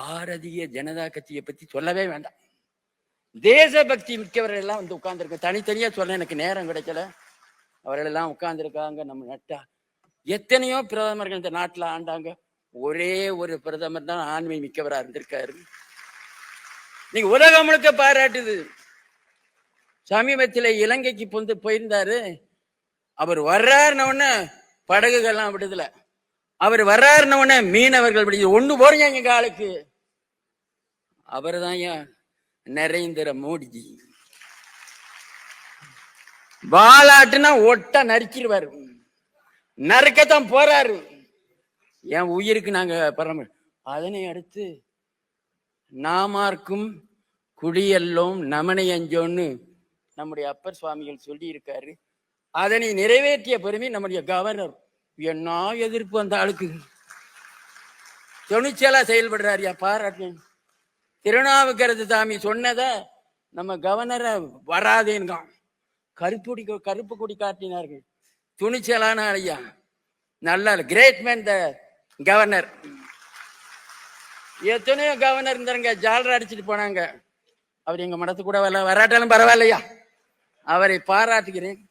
பாரதிய ஜனதா கட்சியை பத்தி சொல்லவே வேண்டாம். தேசபக்தி மிக்கவர்கள் எல்லாம் வந்து உட்கார்ந்துருக்க தனித்தனியா சொல்ல எனக்கு நேரம் கிடைக்கல. அவர்கள் எல்லாம் உட்கார்ந்துருக்காங்க நம்ம நட்டா. எத்தனையோ பிரதமர்கள் இந்த நாட்டுல ஆண்டாங்க. ஒரே ஒரு பிரதமர் தான் ஆண்மை மிக்கவரா இருந்திருக்காரு. நீங்க உலகம் முழுக்க பாராட்டுது. சமீபத்தில் இலங்கைக்கு வந்து போயிருந்தாரு. அவர் வர்றாருன உடனே படகுகள்லாம் விடுதலை. அவர் வர்றாருன உடனே மீனவர்கள் விடுது. ஒண்ணு போறீங்க எங்க ஆளுக்கு அவர் தான் நரேந்திர மோடிஜி. வாலாட்டுனா ஒட்ட நறுக்கிடுவாரு நறுக்கத்தான் போறாரு. என் உயிருக்கு நாங்க பரம அதனை அடுத்து நாமார்க்கும் குடியெல்லோம் நமனை அஞ்சோன்னு நம்முடைய அப்பர் சுவாமிகள் சொல்லி இருக்காரு அதனை நிறைவேற்றிய பெருமை நம்முடைய கவர்னர். என்ன எதிர்ப்பு அந்த ஆளுக்கு? துணிச்சலா செயல்படுறாருயா பாராட்டு திருநாவுக்கரசு சாமி சொன்னதை நம்ம கவர்னரை வராதேன்கான் கருப்புடி கருப்பு கொடி காட்டினார்கள். துணிச்சலான ஐயா. நல்ல கிரேட் மேன் த கவர்னர். எத்தனையோ கவர்னர் இருந்தாருங்க ஜாலர் அடிச்சிட்டு போனாங்க. அவர் எங்க மடத்து கூட வரல வராட்டாலும் பரவாயில்லையா? அவரை பாராட்டுகிறேன்.